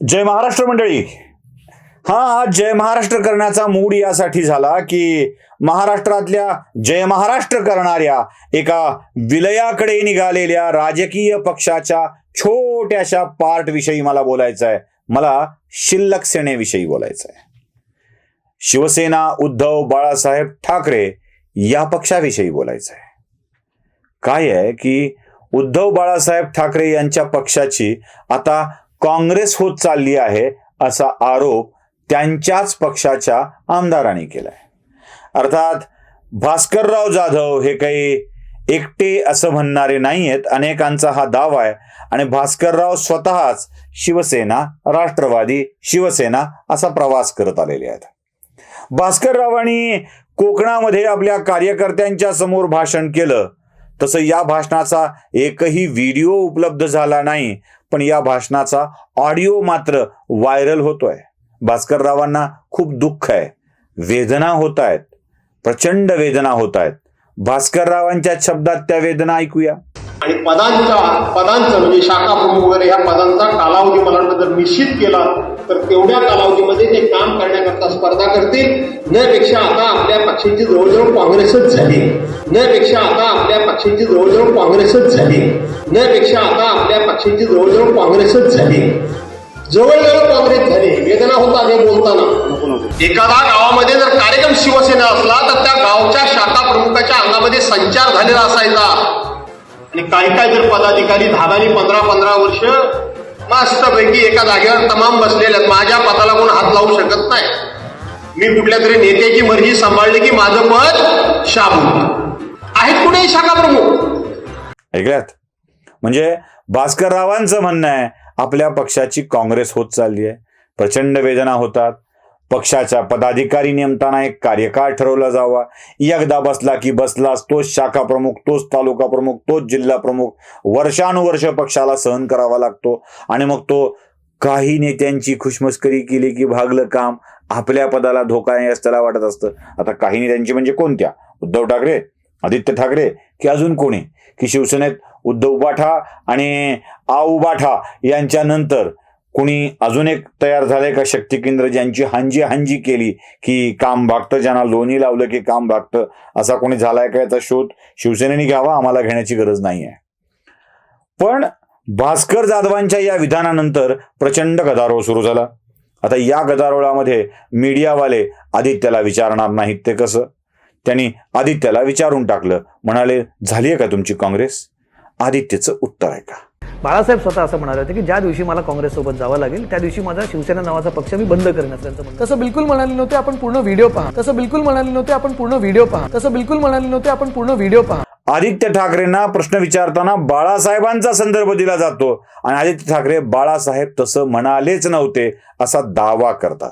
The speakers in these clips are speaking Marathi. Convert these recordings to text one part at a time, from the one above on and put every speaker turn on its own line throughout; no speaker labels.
जय महाराष्ट्र मंडळी. हा आज जय महाराष्ट्र करण्याचा मूड यासाठी झाला की महाराष्ट्रातल्या जय महाराष्ट्र करणाऱ्या एका विलयाकडे निघालेल्या राजकीय पक्षाच्या छोट्याशा पार्ट विषयी मला बोलायचं आहे मला शिल्लक सेनेविषयी बोलायचं आहे शिवसेना उद्धव बाळासाहेब ठाकरे या पक्षाविषयी बोलायचं आहे काय आहे की उद्धव बाळासाहेब ठाकरे यांच्या पक्षाची आता काँग्रेस होत चालली आहे असा आरोप त्यांच्याच पक्षाच्या आमदारांनी केलाय. अर्थात भास्करराव जाधव हे काही एकटे असं म्हणणारे नाही आहेत अनेकांचा हा दावा आहे. आणि भास्करराव स्वतःच शिवसेना राष्ट्रवादी शिवसेना असा प्रवास करत आलेले आहेत. भास्कररावांनी कोकणामध्ये आपल्या कार्यकर्त्यांच्या समोर भाषण केलं. तसं या भाषणाचा एकही व्हिडिओ उपलब्ध झाला नाही पण या भाषणाचा ऑडिओ मात्र व्हायरल होतोय. भास्कररावांना खूप दुःख आहे. वेदना होत आहेत प्रचंड वेदना होत आहेत भास्कररावांच्या शब्दात त्या वेदना ऐकूया.
आणि पदांचा पदांचं म्हणजे शाखा प्रमुख वगैरे ह्या पदांचा कालावधी मला वाटतं जर निश्चित केला तर तेवढ्या कालावधीमध्ये ते काम करण्या करतील. नपेक्षा आता आपल्या पक्षांची जवळजवळ काँग्रेसच झाली. नपेक्षा आता आपल्या पक्षांची जवळजवळ काँग्रेसच झाली. नपेक्षा आता आपल्या पक्षांची जवळजवळ काँग्रेसच झाली. जवळजवळ काँग्रेस झाली. वेदना होता हे बोलताना. एखादा गावामध्ये जर कार्यक्रम शिवसेना असला तर त्या गावच्या शाखा प्रमुखाच्या अंगामध्ये संचार झालेला असायचा. आणि काही काही जर पदाधिकारी दहा पंधरा पंधरा वर्ष मस्तपैकी एका जागेवर तमाम बसलेले आहेत. माझ्या पदाला कोण हात लावू शकत नाही. मी कुठल्या तरी नेत्याची मर्जी सांभाळली की माझं पद शाबूत आहेत कुठे शाखा प्रमुख.
ऐकल्यात? म्हणजे भास्कररावांचं म्हणणं आहे आपल्या पक्षाची काँग्रेस होत चालली आहे. प्रचंड वेदना होतात. पक्षाच्या पदाधिकारी नेमताना एक कार्यकाळ ठरवला जावा. एकदा बसला की बसलाच तोच शाखा प्रमुख तोच तालुका प्रमुख तोच जिल्हा प्रमुख वर्षानुवर्ष पक्षाला सहन करावा लागतो. आणि मग तो काही नेत्यांची खुशमस्करी केली की भागलं काम. आपल्या पदाला धोका आहे असं त्याला वाटत असतं. आता काही त्यांची म्हणजे कोणत्या? उद्धव ठाकरे आदित्य ठाकरे की अजून कोणी? की शिवसेनेत उद्धव उबाठा आणि आऊ बाठा यांच्या नंतर कुणी अजून एक तयार झालंय का शक्ती केंद्र ज्यांची हांजी हांजी केली की काम भागतं ज्यांना लोणी लावलं की काम भागतं? असा कोणी झालाय का याचा शोध? शिवसेनेने घ्यावा आम्हाला घेण्याची गरज नाही आहे पण भास्कर जाधवांच्या या विधानानंतर प्रचंड गदारोळ सुरू झाला. आता या गदारोळामध्ये मीडियावाले आदित्यला विचारणार नाहीत ते कसं? त्यांनी आदित्यला विचारून टाकलं. म्हणाले झाली आहे का तुमची काँग्रेस? आदित्यचं उत्तर आहे का
बाळासाहेब स्वतः असं म्हणाले होते की ज्या दिवशी मला काँग्रेससोबत जावं लागेल त्या दिवशी माझा शिवसेना नावाचा पक्ष मी बंद करेन असं त्यांचं म्हणणं.
तसं बिलकुल म्हणाले नव्हते आपण पूर्ण व्हिडिओ पहा. तसं बिलकुल म्हणाले नव्हते आपण पूर्ण व्हिडिओ पहा. तसं बिलकुल म्हणाले नव्हते आपण पूर्ण व्हिडिओ पहा.
आदित्य ठाकरेंना प्रश्न विचारताना बाळासाहेबांचा संदर्भ दिला जातो. आणि आदित्य ठाकरे बाळासाहेब तसं म्हणालेच नव्हते असा दावा करतात.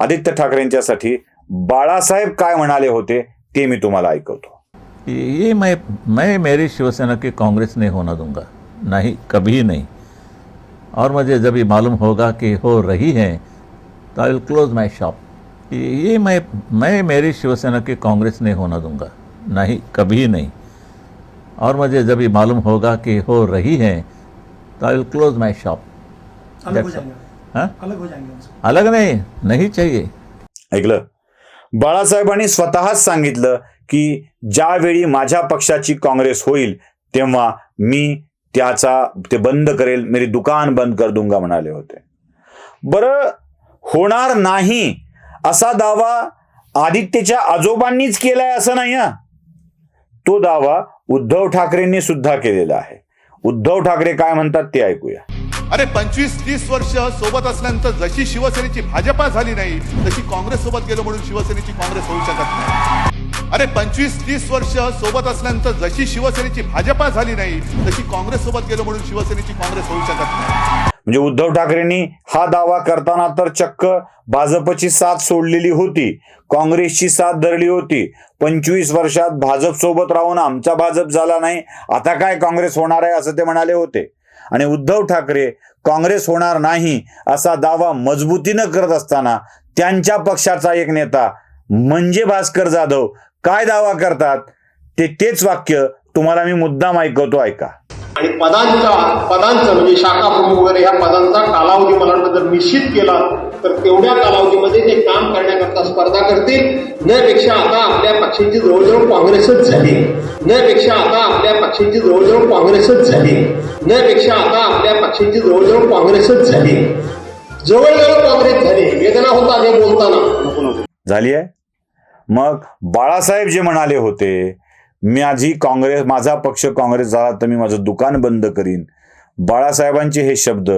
आदित्य ठाकरेंच्यासाठी बाळासाहेब काय म्हणाले होते ते मी तुम्हाला ऐकवतो.
ये मैं मैं मेरी शिवसेना की कांग्रेस नहीं होना दूंगा. नहीं कभी नहीं. और मुझे जब ये मालूम होगा कि हो रही है तो I will close my shop ये मैं मैं मेरी शिवसेना की कांग्रेस नहीं होना दूंगा. नहीं कभी नहीं। और मुझे जब ये मालूम होगा कि हो रही है तो I will close my shop
अलग हो
हाँ?
अलग हो जाएंगे उनसे
अलग नहीं नहीं चाहिए।
ऐकलं? बाळासाहेबांनी स्वतःच सांगितलं की ज्यावेळी माझ्या पक्षाची काँग्रेस होईल तेव्हा मी त्याचा ते बंद करेल मेरी दुकान बंद कर दूंगा म्हणाले होते. बरं होणार नाही असा दावा आदित्यच्या आजोबांनीच केलाय असं नाही हा? तो दावा उद्धव ठाकरेंनी सुद्धा केलेला आहे. उद्धव ठाकरे काय म्हणतात ते ऐकूया.
अरे पंचवीस तीस वर्ष सोबत असल्यानंतर जशी शिवसेनेची भाजपा झाली नाही तशी काँग्रेस सोबत गेलो म्हणून शिवसेनेची काँग्रेस होऊ शकत नाही. अरे पंचवीस तीस वर्ष सोबत असल्यानंतर जशी शिवसेनेची भाजपा झाली नाही तशी काँग्रेस सोबत गेलो म्हणून शिवसेनेची काँग्रेस होऊ शकत नाही.
म्हणजे उद्धव ठाकरेंनी हा दावा करताना तर चक्क भाजपची साथ सोडलेली होती काँग्रेसची साथ धरली होती. पंचवीस वर्षात भाजप सोबत राहून आमचा भाजप झाला नाही आता काय काँग्रेस होणार आहे असं ते म्हणाले होते. आणि उद्धव ठाकरे काँग्रेस होणार नाही असा दावा मजबूतीनं करत असताना त्यांच्या पक्षाचा एक नेता म्हणजे भास्कर जाधव काय दावा करतात? ते तेच वाक्य तुम्हाला मी मुद्दाम ऐकवतो ऐका.
आणि पदांचा पदांचं म्हणजे शाखा प्रमुख वगैरे ह्या पदांचा कालावधी मला वाटतं जर निश्चित केला तर तेवढ्या कालावधीमध्ये ते काम करण्याकरता स्पर्धा करतील. न पेक्षा आता आपल्या पक्षांची जवळजवळ काँग्रेसच झाली. न पेक्षा आता आपल्या पक्षांची जवळजवळ काँग्रेसच झाली. न पेक्षा आता आपल्या पक्षांची जवळजवळ काँग्रेसच झाली. जवळजवळ काँग्रेस झाली. वेदना होता हे बोलताना.
झाली आहे? मग बाळासाहेब जे म्हणाले होते माझी काँग्रेस माझा पक्ष काँग्रेस झाला तर मी माझं दुकान बंद करीन. बाळासाहेबांचे हे शब्द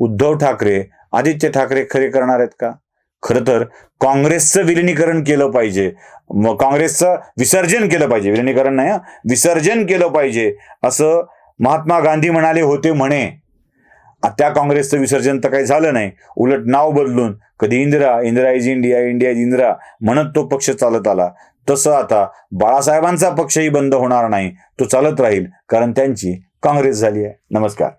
उद्धव ठाकरे आदित्य ठाकरे खरे करणार आहेत का? खरं तर काँग्रेसचं विलिनीकरण केलं पाहिजे. काँग्रेसचं विसर्जन केलं पाहिजे. विलिनीकरण नाही विसर्जन केलं पाहिजे. असं महात्मा गांधी म्हणाले होते म्हणे. त्या काँग्रेसचं विसर्जन तर काही झालं नाही. उलट नाव बदलून कधी Indira Indira is India India is Indira म्हणत तो पक्ष चालत आला. तसं आता बाळासाहेबांचा पक्षही बंद होणार नाही. तो चालत राहील कारण त्यांची काँग्रेस झाली आहे. नमस्कार.